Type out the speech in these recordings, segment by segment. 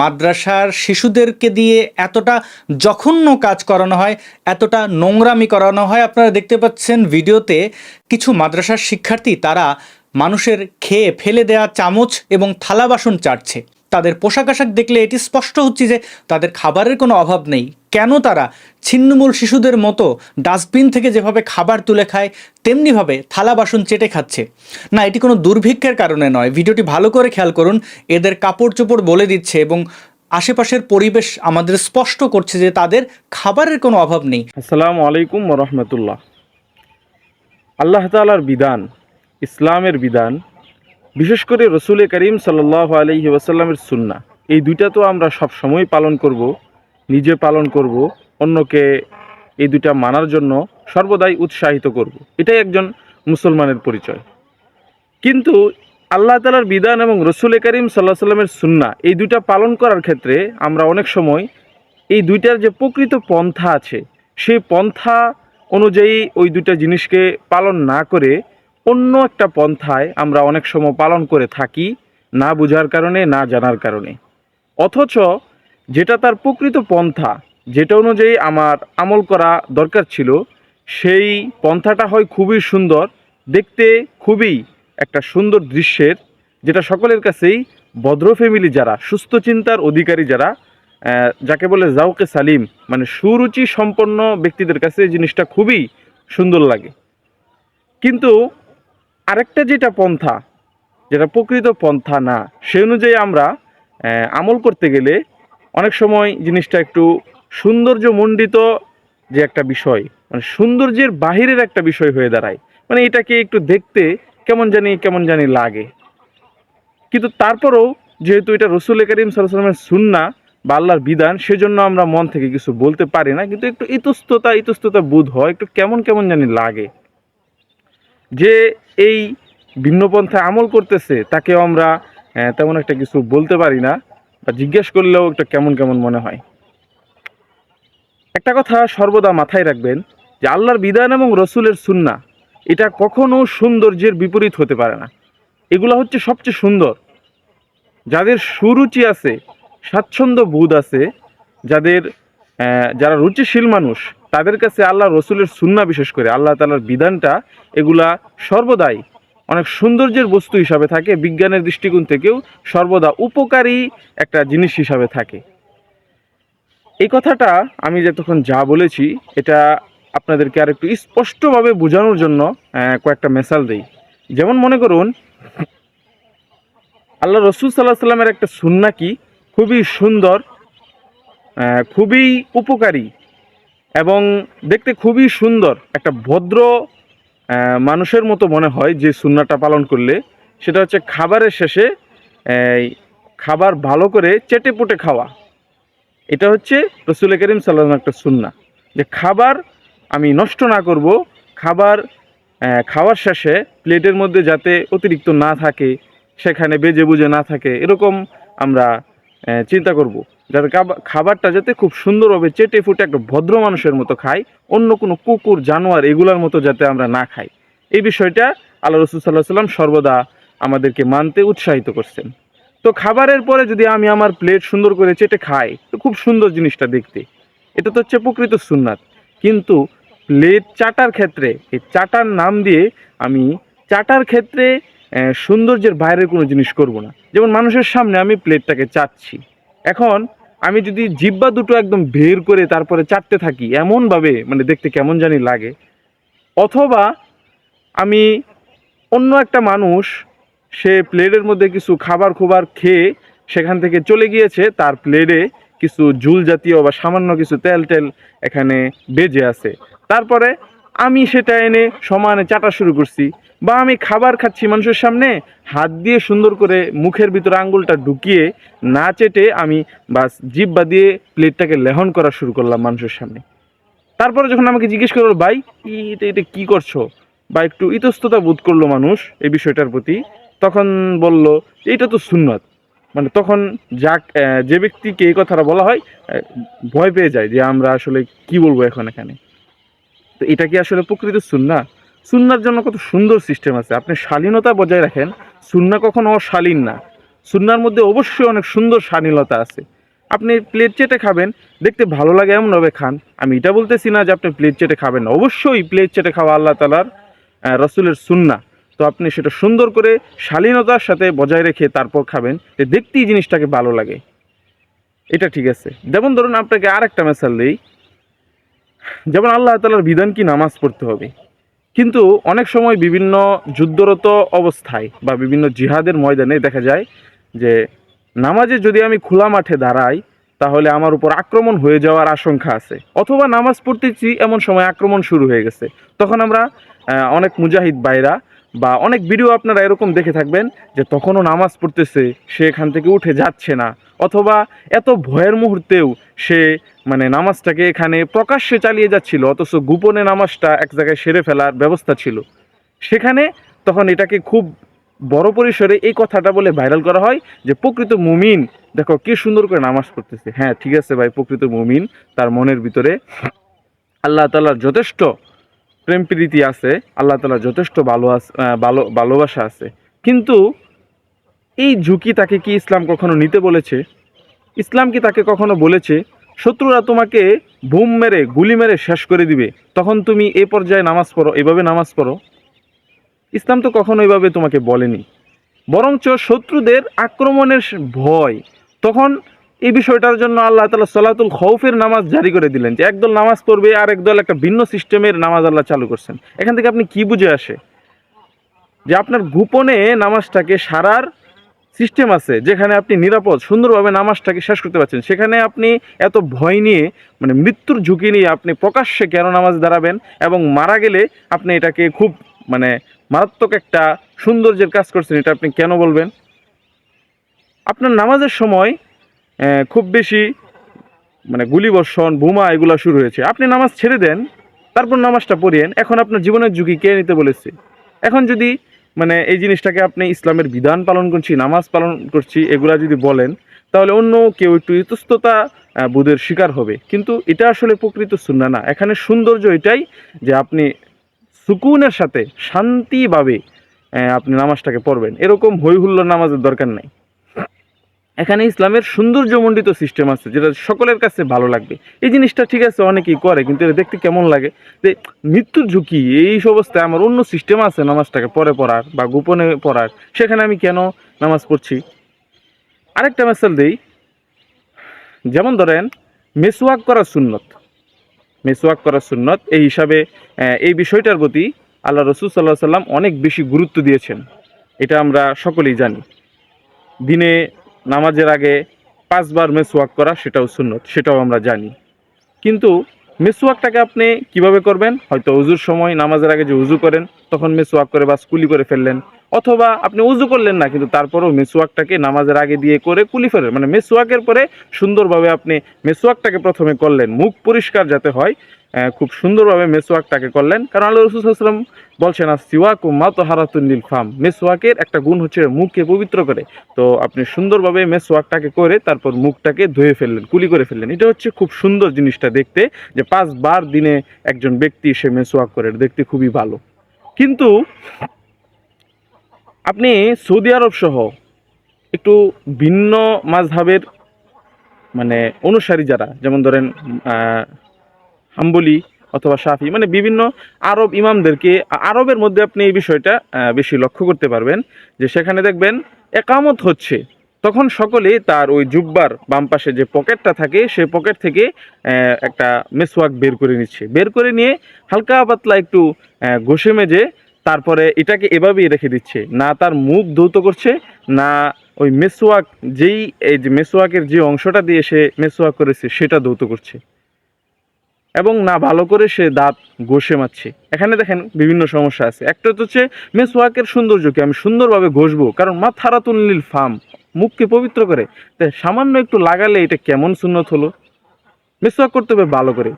মাদ্রাসার শিশুদেরকে দিয়ে এতটা জঘন্য কাজ করানো হয়, এতটা নোংরামি করানো হয়। আপনারা দেখতে পাচ্ছেন ভিডিওতে কিছু মাদ্রাসার শিক্ষার্থী, তারা মানুষের খেয়ে ফেলে দেয়া চামচ এবং থালা বাসন চাটছে। তাদের পোশাক আশাক দেখলে এটি স্পষ্ট হচ্ছে যে তাদের খাবারের কোনো অভাব নেই। কেন তারা ছিন্নমূল শিশুদের মতো ডাস্টবিন থেকে যেভাবে খাবার তুলে খায়, তেমনিভাবে থালা বাসন চেটে খাচ্ছে। না, এটি কোনো দুর্ভিক্ষের কারণে নয়। ভিডিওটি ভালো করে খেয়াল করুন, এদের কাপড় চোপড় বলে দিচ্ছে এবং আশেপাশের পরিবেশ আমাদের স্পষ্ট করছে যে তাদের খাবারের কোনো অভাব নেই। আসসালামু আলাইকুম রহমতুল্লাহ। আল্লাহ তালার বিধান, ইসলামের বিধান, বিশেষ করে রসুল করিম সাল্লাহ আলহি ওয়াসাল্লামের সুন্না এই দুইটা তো আমরা সব সময় পালন করব। নিজে পালন করব, অন্যকে এই দুইটা মানার জন্য সর্বদাই উৎসাহিত করব। এটাই একজন মুসলমানের পরিচয়। কিন্তু আল্লাহ তালার বিধান এবং রসুল করিম সাল্লাহ সাল্লামের সুন্না এই দুইটা পালন করার ক্ষেত্রে আমরা অনেক সময় এই দুইটার যে প্রকৃত পন্থা আছে, সেই পন্থা অনুযায়ী ওই দুইটা জিনিসকে পালন না করে অন্য একটা পন্থায় আমরা অনেক সময় পালন করে থাকি, না বোঝার কারণে, না জানার কারণে। অথচ যেটা তার প্রকৃত পন্থা, যেটা অনুযায়ী আমার আমল করা দরকার ছিল, সেই পন্থাটা হয় খুবই সুন্দর, দেখতে খুবই একটা সুন্দর দৃশ্যের, যেটা সকলের কাছেই ভদ্র ফ্যামিলি যারা, সুস্থ চিন্তার অধিকারী যারা যাকে বলে জাউকে সালিম মানে সুরুচি সম্পন্ন ব্যক্তিদের কাছে এই জিনিসটা খুবই সুন্দর লাগে। কিন্তু আরেকটা যেটা পন্থা, যেটা প্রকৃত পন্থা না, সে অনুযায়ী আমরা আমল করতে গেলে অনেক সময় জিনিসটা একটু সৌন্দর্যমণ্ডিত যে একটা বিষয় মানে সৌন্দর্যের বাহিরের একটা বিষয় হয়ে দাঁড়ায়। মানে এটাকে একটু দেখতে কেমন জানি কেমন জানি লাগে। কিন্তু তারপরেও যেহেতু এটা রসুল করিম সাল্লামের সুন্না বা আল্লাহর বিধান, সেজন্য আমরা মন থেকে কিছু বলতে পারি না, কিন্তু একটু ইতস্ততা ইতস্ততা বোধ হয়, একটু কেমন কেমন জানি লাগে। যে এই ভিন্ন পন্থায় আমল করতেছে, তাকেও আমরা তেমন একটা কিছু বলতে পারি না। বা জিজ্ঞেস করলেও একটা কেমন কেমন মনে হয়। একটা কথা সর্বদা মাথায় রাখবেন যে আল্লাহর বিধান এবং রসুলের সুন্না এটা কখনো সৌন্দর্যের বিপরীত হতে পারে না। এগুলো হচ্ছে সবচেয়ে সুন্দর। যাদের সুরুচি আছে, স্বাচ্ছন্দ্য বোধ আছে, যাদের যারা রুচিশীল মানুষ, তাদের কাছে আল্লাহ রসুলের সুন্না বিশেষ করে, আল্লাহ তালার বিধানটা এগুলা সর্বদাই অনেক সৌন্দর্যের বস্তু হিসাবে থাকে, বিজ্ঞানের দৃষ্টিকোণ থেকেও সর্বদা উপকারী একটা জিনিস হিসাবে থাকে। এই কথাটা আমি যে তখন যা বলেছি, এটা আপনাদেরকে আর একটু স্পষ্টভাবে বোঝানোর জন্য কয়েকটা মেসাল দেই। যেমন মনে করুন, আল্লাহ রসুল সাল্লাহ সাল্লামের একটা সুন্না কি? খুবই সুন্দর খুবই উপকারী এবং দেখতে খুবই সুন্দর, একটা ভদ্র মানুষের মতো মনে হয় যে সুন্নাটা পালন করলে, সেটা হচ্ছে খাবারের শেষে খাবার ভালো করে চেটে পুটে খাওয়া। এটা হচ্ছে রসুল করিম সাল্লাম একটা সুন্না, যে খাবার আমি নষ্ট না করব, খাবার খাওয়ার শেষে প্লেটের মধ্যে যাতে অতিরিক্ত না থাকে, সেখানে বেজে বুঝে না থাকে, এরকম আমরা চিন্তা করব। যাতে খাবা- খাবারটা যাতে খুব সুন্দরভাবে চেটে ফুটে একটা ভদ্র মানুষের মতো খাই, অন্য কোনো কুকুর, জানোয়ার এগুলোর মতো যাতে আমরা না খাই। এই বিষয়টা আল্লাহ রসুল সাল্লাহ সাল্লাম সর্বদা আমাদেরকে মানতে উৎসাহিত করছেন। তো খাবারের পরে যদি আমি আমার প্লেট সুন্দর করে চেটে খাই, তো খুব সুন্দর জিনিসটা দেখতে। এটা তো হচ্ছে প্রকৃত সুন্নাত। কিন্তু প্লেট চাটার ক্ষেত্রে, এই চাটার নাম দিয়ে আমি চাটার ক্ষেত্রে সৌন্দর্যের বাইরের কোনো জিনিস করব না। যেমন মানুষের সামনে আমি প্লেটটাকে চাচ্ছি। এখন আমি যদি জিব্বা দুটো একদম বের করে তারপরে চাটতে থাকি, এমনভাবে মানে দেখতে কেমন জানি লাগে, অথবা আমি অন্য একটা মানুষ, সে প্লেটের মধ্যে কিছু খাবার খুবার খেয়ে সেখান থেকে চলে গিয়েছে, তার প্লেটে কিছু ঝুল জাতীয় বা সামান্য কিছু তেল টেল এখানে বেজে আছে। তারপরে আমি সেটা এনে সমানে চাটা শুরু করছি বা আমি খাবার খাচ্ছি মানুষের সামনে, হাত দিয়ে সুন্দর করে মুখের ভিতরে আঙ্গুলটা ঢুকিয়ে না চেটে আমি বাস জিব্বা দিয়ে প্লেটটাকে লেহন করা শুরু করলাম মানুষের সামনে। তারপরে যখন আমাকে জিজ্ঞেস করল, ভাই এটা এটা কী করছ? বা একটু ইতস্ততা বোধ করল মানুষ এই বিষয়টার প্রতি। তখন বলল, এইটা তো সুন্নত। মানে তখন যাক যে ব্যক্তিকে এই কথাটা বলা হয় ভয় পেয়ে যায় যে আমরা আসলে কি বলব এখন এখানে। তো এটা কি আসলে প্রকৃত সুন্না? সুন্নার জন্য কত সুন্দর সিস্টেম আছে। আপনি শালীনতা বজায় রাখেন, সুন্না কখনো অশালীন না। সুন্নার মধ্যে অবশ্যই অনেক সুন্দর শালীনতা আছে। আপনি প্লেট চেটে খাবেন, দেখতে ভালো লাগে এমনভাবে খান। আমি এটা বলতেছি না যে আপনি প্লেট চেটে খাবেন অবশ্যই প্লেট চেটে খাওয়া আল্লাহ তালার রসুলের সুন্না। তো আপনি সেটা সুন্দর করে শালীনতার সাথে বজায় রেখে তারপর খাবেন, যে দেখতেই জিনিসটাকে ভালো লাগে। এটা ঠিক আছে। যেমন ধরুন আপনাকে আর একটা মেসাল দিই। যেমন আল্লাহ তালার বিধান কি? নামাজ পড়তে হবে। কিন্তু অনেক সময় বিভিন্ন যুদ্ধরত অবস্থায় বা বিভিন্ন জিহাদের ময়দানে দেখা যায় যে নামাজে যদি আমি খোলা মাঠে দাঁড়াই, তাহলে আমার উপর আক্রমণ হয়ে যাওয়ার আশঙ্কা আছে। অথবা নামাজ পড়তেছি, এমন সময় আক্রমণ শুরু হয়ে গেছে। তখন আমরা অনেক মুজাহিদ বাইরা বা অনেক ভিডিও আপনারা এরকম দেখে থাকবেন যে তখনও নামাজ পড়তেছে, সে এখান থেকে উঠে যাচ্ছে না। অথবা এত ভয়ের মুহূর্তেও সে মানে নামাজটাকে এখানে প্রকাশ্যে চালিয়ে যাচ্ছিল, অথচ গোপনে নামাজটা এক জায়গায় সেরে ফেলার ব্যবস্থা ছিল। সেখানে তখন এটাকে খুব বড় পরিসরে এই কথাটা বলে ভাইরাল করা হয় যে, প্রকৃত মুমিন, দেখো কি সুন্দর করে নামাজ পড়তেছে। হ্যাঁ ঠিক আছে ভাই, প্রকৃত মুমিন, তার মনের ভিতরে আল্লাহ তালার যথেষ্ট প্রেম প্রীতি আছে, আল্লাহ তালার যথেষ্ট ভালো ভালো, ভালোবাসা আছে। কিন্তু এই ঝুঁকি তাকে কি ইসলাম কখনো নিতে বলেছে? ইসলাম কি তাকে কখনো বলেছে? শত্রুরা তোমাকে বুম মেরে, গুলি মেরে শেষ করে দিবে। তখন তুমি এ পর্যায়ে নামাজ পড়ো, এভাবে নামাজ পড়ো। ইসলাম তো কখনো এভাবে তোমাকে বলেনি। বরঞ্চ শত্রুদের আক্রমণের ভয়। তখন এই বিষয়টার জন্য আল্লাহ তালা সলাতুল খৌফের নামাজ জারি করে দিলেন যে একদল নামাজ পড়বে আর একদল একটা ভিন্ন সিস্টেমের নামাজ আল্লাহ চালু করছেন। এখান থেকে আপনি কি বুঝে আসে? যে আপনার গোপনে নামাজটাকে সারার সিস্টেম আছে যেখানে আপনি নিরাপদ, সুন্দরভাবে নামাজটাকে শেষ করতে পারছেন। সেখানে আপনি এত ভয় নিয়ে মানে মৃত্যুর ঝুঁকি নিয়ে আপনি প্রকাশ্যে কেন নামাজ দাঁড়াবেন এবং মারা গেলে আপনি এটাকে খুব মানে মারাত্মক একটা সৌন্দর্যের কাজ করছেন, এটা আপনি কেন বলবেন? আপনার নামাজের সময় খুব বেশি মানে গুলিবর্ষণ, বোমা এগুলো শুরু হয়েছে। আপনি নামাজ ছেড়ে দেন, তারপর নামাজটা পড়িয়েন। এখন আপনার জীবনের ঝুঁকি কে নিতে বলেছে? এখন যদি মানে এই জিনিসটাকে আপনি ইসলামের বিধান পালন করছি, নামাজ পালন করছি, এগুলা যদি বলেন, তাহলে অন্য কেউ একটু ইতস্ততা বোধের শিকার হবে। কিন্তু এটা আসলে প্রকৃত সুন্না না। এখানে সৌন্দর্য এটাই যে আপনি সুকুনের সাথে শান্তিভাবে আপনি নামাজটাকে পড়বেন। এরকম হৈহুল্লোর নামাজের দরকার নাই। এখানে ইসলামের সৌন্দর্যমণ্ডিত সিস্টেম আছে, যেটা সকলের কাছে ভালো লাগবে। এই জিনিসটা ঠিক আছে, অনেকেই করে, কিন্তু এটা দেখতে কেমন লাগে? যে মৃত্যুর ঝুঁকি, এই অবস্থায় আমার অন্য সিস্টেম আছে নামাজটাকে পরে পড়ার বা গোপনে পড়ার। সেখানে আমি কেন নামাজ পড়ছি? আরেকটা মেসাল দিই। যেমন ধরেন, মেসওয়াক করা সুন্নত। মেসওয়াক করা সুন্নত, এই হিসাবে এই বিষয়টার প্রতি আল্লাহ রসুল সাল্লাহ সাল্লাম অনেক বেশি গুরুত্ব দিয়েছেন। এটা আমরা সকলেই জানি। দিনে নামাজের আগে পাঁচবার মেসওয়াক করা সেটাও সুন্নত, সেটাও আমরা জানি। কিন্তু মেসওয়াকটাকে আপনি কীভাবে করবেন? হয়তো উজুর সময় নামাজের আগে যে উজু করেন, তখন মেসওয়াক করে বা কুলি করে ফেললেন, অথবা আপনি উজু করলেন না, কিন্তু তারপরেও মেসওয়াকটাকে নামাজের আগে দিয়ে করে কুলি ফেলেন মানে মেসওয়াকের পরে সুন্দরভাবে আপনি মেসওয়াকটাকে প্রথমে করলেন। মুখ পরিষ্কার যাতে হয় খুব সুন্দরভাবে মেসওয়াকটাকে করলেন। কারণ আল্লাহ রসুলাম বলছেন আর সিওয়াক মাত হারাতুন্দিল ফাম। মেসওয়াকের একটা গুণ হচ্ছে মুখকে পবিত্র করে। তো আপনি সুন্দরভাবে মেসওয়াকটাকে করে তারপর মুখটাকে ধুয়ে ফেললেন, কুলি করে ফেললেন। এটা হচ্ছে খুব সুন্দর জিনিসটা দেখতে, যে পাঁচবার দিনে একজন ব্যক্তি সে মেসওয়াক করে দেখতে খুবই ভালো। কিন্তু আপনি সৌদি আরব সহ একটু ভিন্ন মাঝহাবের মানে অনুসারী যারা, যেমন ধরেন হাম্বলি অথবা শাফি মানে বিভিন্ন আরব ইমামদেরকে আরবের মধ্যে আপনি এই বিষয়টা বেশি লক্ষ্য করতে পারবেন যে সেখানে দেখবেন একামত হচ্ছে। তখন সকলে তার ওই জুব্বার বাম পাশে যে পকেটটা থাকে, সেই পকেট থেকে একটা মেসওয়াক বের করে নিচ্ছে। বের করে নিয়ে হালকা পাতলা একটু ঘষে মেজে তারপরে এটাকে এভাবেই রেখে দিচ্ছে। না তার মুখ ধৌত করছে, না ওই মেসোয়াক যেই, এই যে মেসোয়াকের যে অংশটা দিয়ে সে মেসোয়াক করেছে, সেটা ধৌত করছে। এবং না, ভালো করে সে দাঁত ঘষে মারছে। এখানে দেখেন বিভিন্ন সমস্যা আছে। একটা হচ্ছে মেসোয়াকের সৌন্দর্যকে আমি সুন্দরভাবে ঘষবো, কারণ মাথারাতুল্লিল ফার্ম মুখকে পবিত্র করে। তাই সামান্য একটু লাগালে এটা কেমন সুন্নত হলো? মেসোয়াক করতে হবে ভালো করে।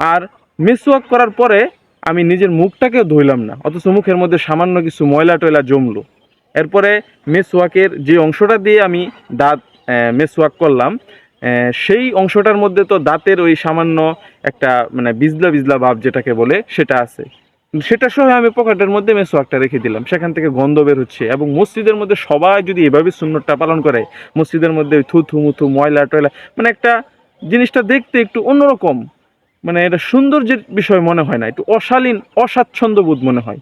আর মেসোয়াক করার পরে আমি নিজের মুখটাকেও ধুইলাম না, অথচ মুখের মধ্যে সামান্য কিছু ময়লা টয়লা জমলো। এরপরে মেসওয়াকের যে অংশটা দিয়ে আমি দাঁত মেসওয়াক করলাম সেই অংশটার মধ্যে তো দাঁতের ওই সামান্য একটা মানে বিজলা বিজলা ভাব যেটাকে বলে, সেটা আছে। সেটা সহ আমি পকেটের মধ্যে মেসোয়াকটা রেখে দিলাম। সেখান থেকে গন্ধ বের হচ্ছে এবং মসজিদের মধ্যে সবাই যদি এভাবে সুন্নতটা পালন করে, মসজিদের মধ্যে থু থু মুথু, ময়লা টয়লা মানে একটা জিনিসটা দেখতে একটু অন্যরকম। মানে এটা সৌন্দর্যের বিষয় মনে হয় না, একটু অশালীন, অস্বাচ্ছন্দ্য বোধ মনে হয়।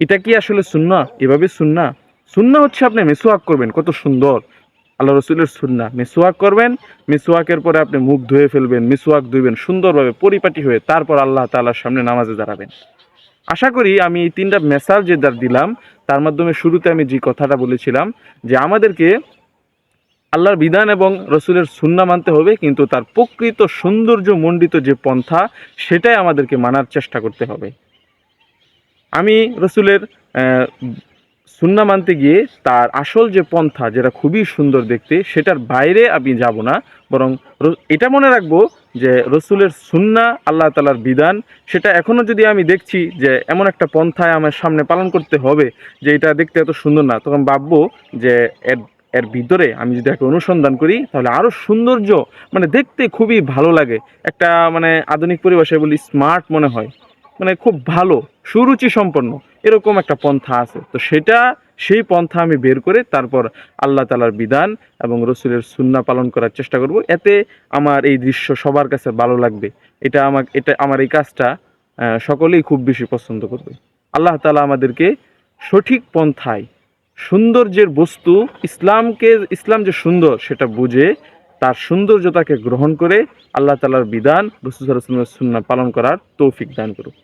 এটা কি আসলে সুন্না এভাবে সুন্না সুন্না হচ্ছে আপনি মেসোয়াক করবেন, কত সুন্দর। আল্লাহ রসুলের সুন্না মেসোয়াক করবেন, মিসওয়াকের পরে আপনি মুখ ধুয়ে ফেলবেন, মিসওয়াক ধুইবেন, সুন্দরভাবে পরিপাটি হয়ে তারপর আল্লাহ তাআলার সামনে নামাজে দাঁড়াবেন। আশা করি আমি এই তিনটা মেসাল যে দিলাম, তার মাধ্যমে শুরুতে আমি যে কথাটা বলেছিলাম, যে আমাদেরকে আল্লাহর বিধান এবং রসুলের সুন্না মানতে হবে, কিন্তু তার প্রকৃত সৌন্দর্য মণ্ডিত যে পন্থা, সেটাই আমাদেরকে মানার চেষ্টা করতে হবে। আমি রসুলের সুন্না মানতে গিয়ে তার আসল যে পন্থা, যেটা খুবই সুন্দর দেখতে, সেটার বাইরে আমি যাব না। বরং এটা মনে রাখব যে রসুলের সুন্না, আল্লাহ তালার বিধান, সেটা এখনও যদি আমি দেখছি যে এমন একটা পন্থায় আমার সামনে পালন করতে হবে, যে এটা দেখতে এত সুন্দর না, তখন ভাববো যে এর এর ভিতরে আমি যদি একটা অনুসন্ধান করি, তাহলে আরও সৌন্দর্য মানে দেখতে খুবই ভালো লাগে। একটা মানে আধুনিক পরিভাষায় বলি স্মার্ট মনে হয়। মানে খুব ভালো সুরুচি সম্পন্ন এরকম একটা পন্থা আছে। তো সেটা, সেই পন্থা আমি বের করে তারপর আল্লাহ তালার বিধান এবং রসুলের সুন্না পালন করার চেষ্টা করব। এতে আমার এই দৃশ্য সবার কাছে ভালো লাগবে। এটা আমার এটা আমার এই কাজটা সকলেই খুব বেশি পছন্দ করবে। আল্লাহ তালা আমাদেরকে সঠিক পন্থায় সৌন্দর্যের বস্তু, ইসলামকে, ইসলাম যে সুন্দর সেটা বুঝে তার সৌন্দর্যতাকে গ্রহণ করে আল্লাহ তালার বিধান, রসুল সুন্না পালন করার তৌফিক দান করুক।